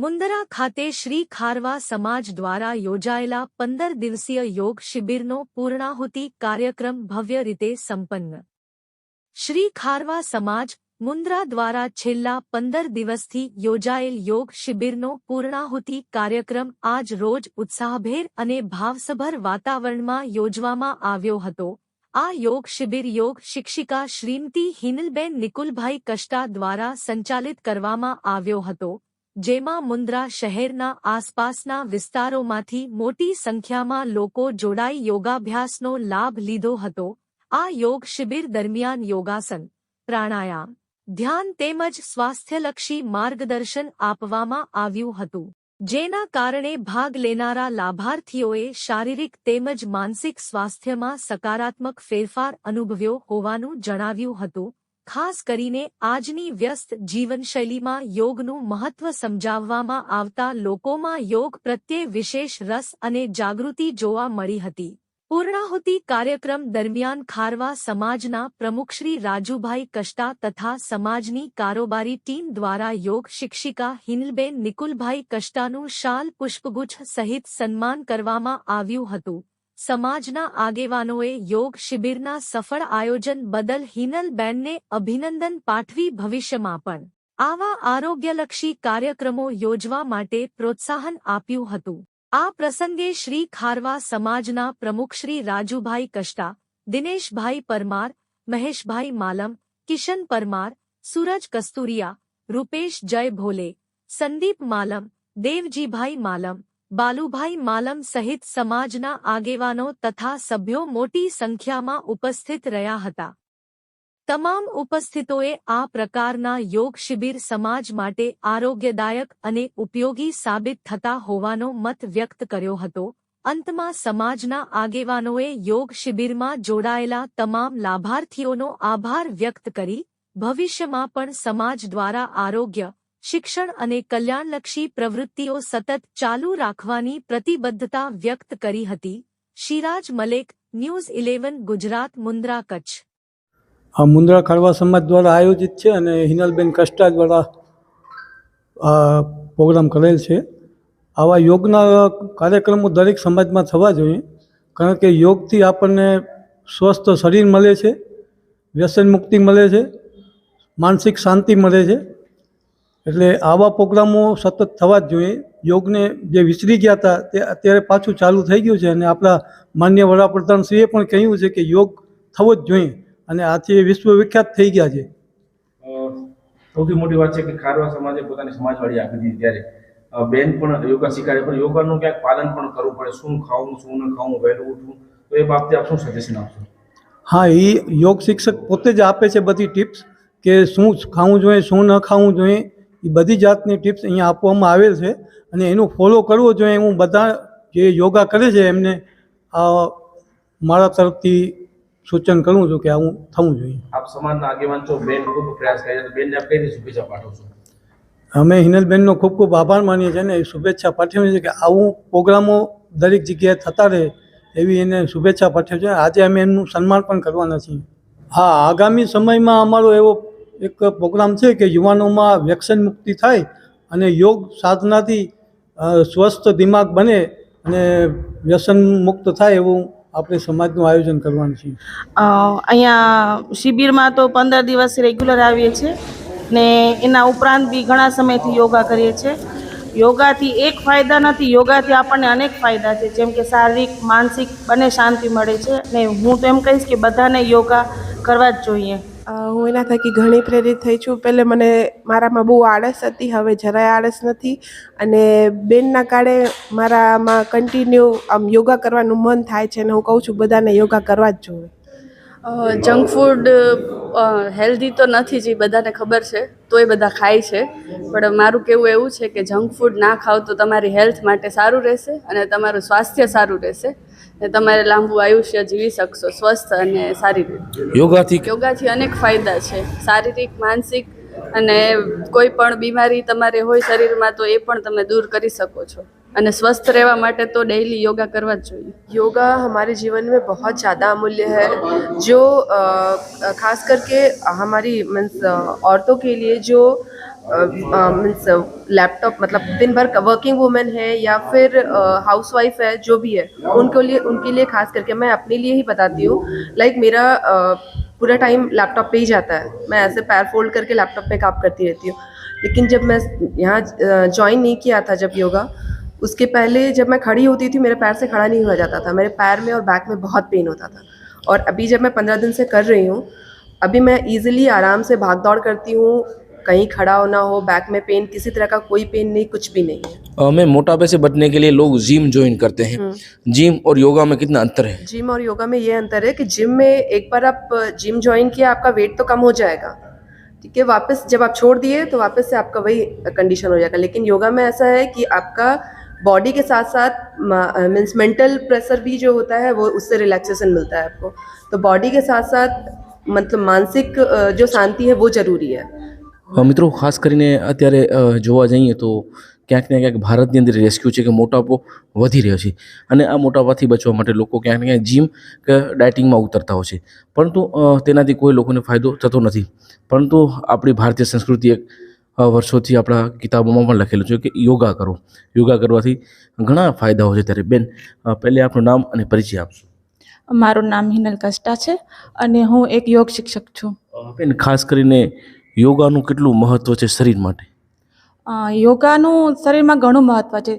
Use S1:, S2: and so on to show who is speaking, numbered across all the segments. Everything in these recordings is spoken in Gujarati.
S1: મુંદરા ખાતે શ્રી ખારવા સમાજ દ્વારા યોજાયેલા પંદર દિવસીય યોગ શિબિરનો પૂર્ણાહુતિ કાર્યક્રમ ભવ્ય રીતે સંપન્ન. શ્રી ખારવા સમાજ મુંદરા દ્વારા છેલ્લા પંદર દિવસથી યોજાયેલ યોગ શિબિરનો પૂર્ણાહુતિ કાર્યક્રમ આજ રોજ ઉત્સાહભેર અને ભાવસભર વાતાવરણમાં યોજવામાં આવ્યો હતો. આ યોગ શિબિર યોગ શિક્ષિકા શ્રીમતી હિનલબેન નિકુલભાઈ કષ્ટા દ્વારા સંચાલિત કરવામાં આવ્યો હતો. જેમાં મુન્દ્રા શહેરના આસપાસના વિસ્તારોમાંથી મોટી સંખ્યામાં લોકો જોડાઈ યોગાભ્યાસનો લાભ લીધો હતો. આ યોગ શિબિર દરમિયાન યોગાસન, પ્રાણાયામ, ધ્યાન તેમજ સ્વાસ્થ્યલક્ષી માર્ગદર્શન આપવામાં આવ્યું હતું, જેના કારણે ભાગ લેનારા લાભાર્થીઓએ શારીરિક તેમજ માનસિક સ્વાસ્થ્યમાં સકારાત્મક ફેરફાર અનુભવ્યો હોવાનું જણાવ્યું હતું. ખાસ કરીને આજની વ્યસ્ત જીવનશૈલીમાં યોગનું મહત્વ સમજાવવામાં આવતા લોકોમાં યોગ પ્રત્યે વિશેષ રસ અને જાગૃતિ જોવા મળી હતી. પૂર્ણાહુતિ કાર્યક્રમ દરમિયાન ખારવા સમાજના પ્રમુખ શ્રી રાજુભાઈ કષ્ટા તથા સમાજની કારોબારી ટીમ દ્વારા યોગ શિક્ષિકા હિનલબેન નિકુલભાઈ કષ્ટાનું શાલ પુષ્પગુચ્છ સહિત સન્માન કરવામાં આવ્યું હતું. સમાજના આગેવાનોએ યોગ શિબિરના સફળ આયોજન બદલ હિનલબેનને અભિનંદન પાઠવી ભવિષ્યમાં પણ. આવા આરોગ્યલક્ષી કાર્યક્રમો યોજવા માટે પ્રોત્સાહન આપ્યું હતું. આ પ્રસંગે શ્રી ખારવા સમાજના પ્રમુખ શ્રી રાજુભાઈ કષ્ટા, દિનેશભાઈ પરમાર, મહેશભાઈ માલમ, કિશન પરમાર, સૂરજ કસ્તુરિયા, રૂપેશ જય ભોલે સંદીપ માલમ, દેવજીભાઈ માલમ બાલુભાઈ માલમ સહિત સમાજના આગેવાનો તથા સભ્યો મોટી સંખ્યામાં ઉપસ્થિત રહ્યા હતા. તમામ ઉપસ્થિતોએ આ પ્રકારના યોગ શિબિર સમાજ માટે આરોગ્યદાયક અને ઉપયોગી સાબિત થતા હોવાનો મત વ્યક્ત કર્યો હતો. અંતમાં સમાજના આગેવાનોએ યોગ શિબિરમાં જોડાયેલા તમામ લાભાર્થીઓનો આભાર વ્યક્ત કરી, ભવિષ્યમાં પણ સમાજ દ્વારા આરોગ્ય શિક્ષણ અને કલ્યાણલક્ષી પ્રવૃત્તિઓ સતત ચાલુ રાખવાની પ્રતિબદ્ધતા વ્યક્ત કરી હતી. Shiraj Malek, News Eleven, Gujarat, Mundra Kutch.
S2: આ મુન્દ્રા ખારવા સમાજ દ્વારા આયોજિત છે અને હિનલબેન કષ્ટા દ્વારા પ્રોગ્રામ કરેલ છે. આવા યોગના કાર્યક્રમો દરેક સમાજમાં થવા જોઈએ, કારણ કે યોગથી આપણને સ્વસ્થ શરીર મળે છે, વ્યસન મુક્તિ મળે છે, માનસિક શાંતિ મળે છે. એટલે આવા પ્રોગ્રામો સતત થવા જ જોઈએ. યોગને જે વિસરી ગયા હતા તે અત્યારે પાછું ચાલુ થઈ ગયું છે અને આપણા માન્ય વડાપ્રધાનશ્રીએ પણ કહ્યું છે કે યોગ થવો જ જોઈએ અને આથી વિશ્વ વિખ્યાત થઈ ગયા છે.
S3: સૌથી મોટી વાત છે કે ખારવા સમાજે પોતાની સમાજવાળી આપી દીધી ત્યારે. બેન પણ યોગા શીખાડે પણ યોગાનું ક્યાંક પાલન પણ કરવું પડે. શું ખાવું શું ન ખાવું વહેલું ઉઠવું તો એ બાબતે આપ શું સજેશન આપશો?
S2: હા એ યોગ શિક્ષક પોતે જ આપે છે બધી ટિપ્સ કે શું ખાવું જોઈએ શું ન ખાવું જોઈએ. એ બધી જાતની ટિપ્સ અહીંયા આપવામાં આવેલ છે અને એનું ફોલો કરવો જોઈએ. હું બધા જે યોગા કરે છે એમને આ મારા તરફથી સૂચન કરું છું કે આવું થવું જોઈએ.
S3: આપ સમાજના આગેવાન છો બેન ખૂબ પ્રયાસ કરે છે. બેનને આપ કઈ રીતે શુભેચ્છા પાઠવશો
S2: અમે હિનલબેનનો ખૂબ ખૂબ આભાર માનીએ છીએ અને એ શુભેચ્છા પાઠવીએ છીએ કે આવું પ્રોગ્રામો દરેક જગ્યાએ થતા રહે એવી એને શુભેચ્છા પાઠવી છે આજે અમે એમનું સન્માન પણ કરવાના છીએ. હા આગામી સમયમાં અમારો એવો એક પ્રોગ્રામ છે કે યુવાનોમાં વ્યસન મુક્તિ થાય અને યોગ સાધનાથી સ્વસ્થ દિમાગ બને અને વ્યસન મુક્ત થાય એવું આપણે સમાજનું આયોજન કરવાનું છે.
S4: અહીંયા શિબિરમાં તો પંદર દિવસ રેગ્યુલર આવીએ છીએ ને એના ઉપરાંત બી ઘણા સમયથી યોગા કરીએ છીએ. યોગાથી એક ફાયદા નથી, યોગાથી આપણને અનેક ફાયદા છે. જેમ કે શારીરિક, માનસિક બંને શાંતિ મળે છે ને હું તો એમ કહીશ કે બધાને યોગા કરવા જ જોઈએ.
S5: હું એના થકી ઘણી પ્રેરિત થઈ છું. પહેલે મને મારામાં બહુ આળસ હતી, હવે જરાય આળસ નથી. અને બેનના કાળે મારામાં કન્ટિન્યુ આમ યોગા કરવાનું મન થાય છે અને હું કહું છું, બધાને યોગા કરવા જ જોઈએ
S6: જંક ફૂડ હેલ્ધી તો નથી જ એ બધાને ખબર છે તો એ બધા ખાય છે. પણ મારું કહેવું એવું છે કે જંક ફૂડ ના ખાવ તો તમારી હેલ્થ માટે સારું રહેશે અને તમારું સ્વાસ્થ્ય સારું રહેશે. ને તમારે લાંબુ આયુષ્ય જીવી શકશો સ્વસ્થ અને સારી રીતે.
S3: યોગાથી
S6: યોગાથી અનેક ફાયદા છે. શારીરિક માનસિક અને કોઈ પણ બીમારી તમારે હોય શરીરમાં તો એ પણ તમે દૂર કરી શકો છો. અને સ્વસ્થ રહેવા માટે તો ડેઈલી યોગા કરવા જ જોઈએ
S7: योगा हमारे जीवन में बहुत ज़्यादा अमूल्य है जो अ, खास करके हमारी मीन्स औरतों के लिए जो मीन्स लैपटॉप मतलब दिन भर वर्किंग वुमेन है या फिर हाउस वाइफ है जो भी है उनके लिए उनके लिए खास करके मैं अपने लिए ही बताती हूँ लाइक मेरा अ, पूरा टाइम लैपटॉप पे ही जाता है मैं ऐसे पैर फोल्ड करके लैपटॉप पे काम करती रहती हूँ लेकिन जब मैं यहाँ ज्वाइन नहीं किया था जब योगा उसके पहले जब मैं खड़ी होती थी मेरे पैर से खड़ा नहीं हुआ जाता था। मेरे पैर में और बैक में बहुत पेन होता था। और अभी जब मैं पंद्रह दिन से कर रही हूँ अभी मैं इजीली आराम से भाग दौड़ करती हूँ। कहीं खड़ा होना हो बैक में पेन किसी तरह का कोई पेन नहीं कुछ भी नहीं है।
S3: हमें मोटापे से बचने के लिए लोग जिम ज्वाइन करते हैं। जिम और योगा में कितना अंतर है?
S7: जिम और योगा में ये अंतर है कि जिम में एक बार आप जिम ज्वाइन किया आपका वेट तो कम हो जाएगा। ठीक है? वापस जब आप छोड़ दिए तो वापस से आपका वही कंडीशन हो जाएगा। लेकिन योगा में ऐसा है कि आपका बॉडी के साथ साथ मीन्स मेंटल प्रेशर भी जो होता है वो उससे रिलैक्सेशन मिलता है आपको तो बॉडी के साथ साथ मतलब मानसिक अ, जो शांति है वो ज़रूरी है
S3: અ, મિત્રો ખાસ કરીને અત્યારે અ, જોવા જઈએ તો ક્યાંક ને ક્યાંક ભારતની અંદર રેસ્ક્યુ છે કે મોટાપો વધી રહ્યો છે અને આ મોટાપાથી બચવા માટે લોકો ક્યાંક ને ક્યાંક જીમ કે ડાયટિંગમાં ઉતરતા હોય છે પરંતુ અ, તેનાથી કોઈ લોકોને ફાયદો થતો નથી પરંતુ આપણી ભારતીય સંસ્કૃતિ એક અ, વર્ષોથી આપણા કિતાબોમાં પણ લખેલું છે કે યોગા કરો. યોગા કરવાથી ઘણા ફાયદાઓ છે ત્યારે. બેન પહેલે આપણું નામ અને પરિચય આપશો.
S8: મારું નામ હિનલ કસ્ટા છે અને હું એક યોગ શિક્ષક છું.
S3: બેન ખાસ કરીને યોગાનું કેટલું મહત્ત્વ છે શરીર માટે?
S8: યોગાનું શરીરમાં ઘણું મહત્ત્વ છે.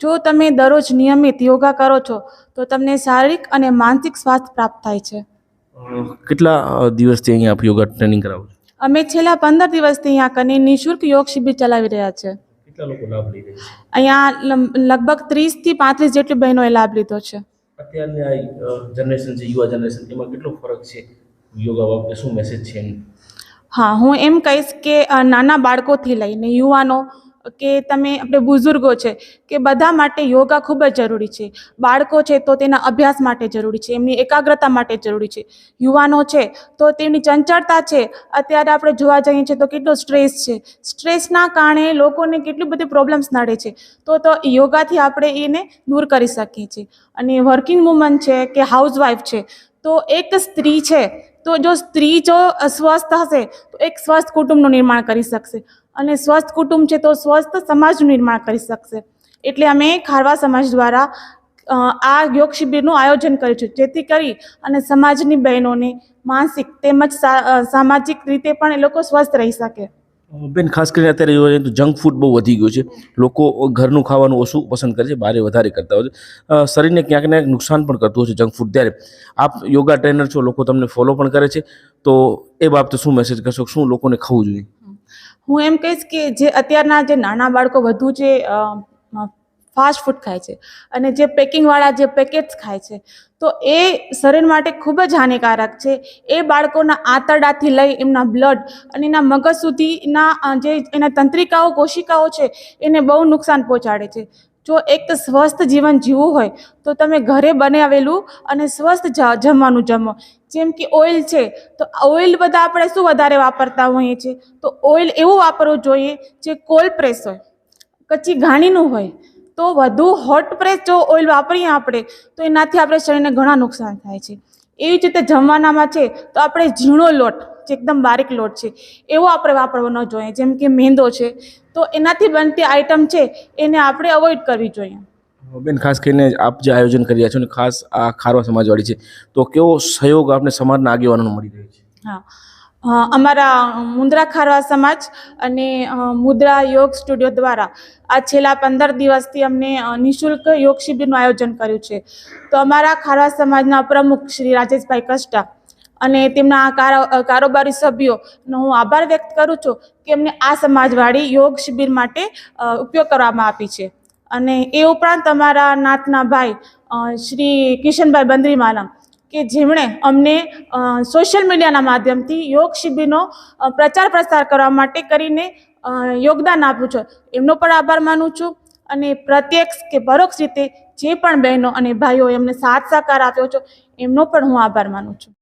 S8: જો તમે દરરોજ નિયમિત યોગા કરો છો તો તમને શારીરિક અને માનસિક સ્વાસ્થ્ય પ્રાપ્ત થાય છે.
S3: કેટલા દિવસથી અહીંયા આપ યોગા ટ્રેનિંગ કરાવો છો?
S8: અમે છેલ્લા પંદર દિવસથી અહીંયા કને નિઃશુલ્ક યોગ શિબિર ચલાવી રહ્યા છે. અહીંયા લગભગ લગભગ ત્રીસથી પાંત્રીસ જેટલી બહેનોએ લાભ લીધો છે.
S3: અત્યારની આ જનરેશન છે યુવા જનરેશન એમાં કેટલો ફરક છે? યોગા બાબતે શું મેસેજ છે
S8: હા હું એમ કહીશ કે નાના બાળકોથી લઈને યુવાનો કે તમે આપણે બુઝુર્ગો છે, કે બધા માટે યોગા ખૂબ જ જરૂરી છે. બાળકો છે તો તેના અભ્યાસ માટે જરૂરી છે, એમની એકાગ્રતા માટે જરૂરી છે. યુવાનો છે તો તેમની ચંચળતા છે, અત્યારે આપણે જોવા જઈએ છીએ તો કેટલો સ્ટ્રેસ છે. સ્ટ્રેસના કારણે લોકોને કેટલી બધી પ્રોબ્લેમ્સ નડે છે. તો તો યોગાથી આપણે એને દૂર કરી શકીએ છીએ. અને વર્કિંગ વુમન છે કે હાઉસવાઈફ છે, તો એક સ્ત્રી છે, તો જો સ્ત્રી જો સ્વસ્થ હશે, તો એક સ્વસ્થ કુટુંબનું નિર્માણ કરી શકશે. અને સ્વસ્થ કુટુંબ છે તો સ્વસ્થ સમાજનું નિર્માણ કરી શકશે. એટલે અમે ખારવા સમાજ દ્વારા આ યોગ શિબિરનું આયોજન કર્યું છે. જેથી કરી અને સમાજની બહેનોને માનસિક તેમજ સામાજિક રીતે પણ એ લોકો સ્વસ્થ રહી શકે.
S3: બેન, ખાસ કરીને અત્યારે જઈએ તો જંક ફૂડ બહુ વધી ગયું છે. લોકો ઘરનું ખાવાનું ઓછું પસંદ કરે છે બહારે વધારે કરતા હોય છે. શરીરને ક્યાંક ને નુકસાન પણ કરતું હોય છે જંક ફૂડ. ત્યારે આપ યોગા ટ્રેનર છો, લોકો તમને ફોલો પણ કરે છે. તો એ બાબતે શું મેસેજ કરશો? શું લોકોને ખાવું જોઈએ?
S8: હું એમ કહીશ કે જે અત્યારના જે નાના બાળકો વધુ જે ફાસ્ટ ફૂડ ખાય છે અને જે પેકિંગવાળા જે પેકેટ્સ ખાય છે, તો એ શરીર માટે ખૂબ જ હાનિકારક છે. એ બાળકોના આંતરડાથી લઈ એમના બ્લડ અને એના મગજ સુધીના જે એના તંત્રિકાઓ, કોશિકાઓ છે, એને બહુ નુકસાન પહોંચાડે છે. જો એક સ્વસ્થ જીવન જીવવું હોય, તો તમે ઘરે બનાવેલું અને સ્વસ્થ જમવાનું જમો. જેમ કે ઓઇલ છે, તો ઓઇલ બધા આપણે શું વધારે વાપરતા હોઈએ છીએ? તો ઓઇલ એવું વાપરવું જોઈએ જે કોલ્ડ પ્રેસ હોય કચ્ચી ઘાણીનું હોય. તો વધુ હોટ પ્રેસ જો ઓઇલ વાપરીએ આપણે, તો એનાથી આપણે શરીરને ઘણા નુકસાન થાય છે. એવી જ રીતે જમવાનામાં છે, તો આપણે ઝીણો લોટ જે એકદમ બારીક લોટ છે. એવો આપણે વાપરવો ન જોઈએ જેમ કે મેંદો છે. તો એનાથી બનતી આઇટમ છે એને આપણે અવોઇડ કરવી જોઈએ.
S3: બેન ખાસ કરીને આપ જે આયોજન કરી રહ્યા છો ને ખાસ આ ખારવા સમાજવાળી છે તો કેવો સહયોગ આપને સમાજના આગેવાનોનો મળી રહ્યો છે?
S8: હા. અમારા મુદ્રા ખારવા સમાજ અને મુદ્રા યોગ સ્ટુડિયો દ્વારા આ છેલ્લા પંદર દિવસથી અમને નિઃશુલ્ક યોગ શિબિરનું આયોજન કર્યું છે. તો અમારા ખારવા સમાજના પ્રમુખ શ્રી રાજેશભાઈ કષ્ટા અને તેમના કારો કારોબારી સભ્યોનો હું આભાર વ્યક્ત કરું છું કે એમને આ સમાજવાળી યોગ શિબિર માટે ઉપયોગ કરવામાં આપી છે. અને એ ઉપરાંત અમારા નાતના ભાઈ શ્રી કિશનભાઈ બંદ્રીમાલા કે જેમણે અમને સોશિયલ મીડિયાના માધ્યમથી યોગ શિબિરનો પ્રચાર પ્રસાર કરવા માટે કરીને યોગદાન આપ્યું છે. એમનો પણ આભાર માનું છું અને પ્રત્યક્ષ કે પરોક્ષ રીતે જે પણ બહેનો અને ભાઈઓ એમને સાથ સહકાર આપ્યો છે, એમનો પણ હું આભાર માનું છું.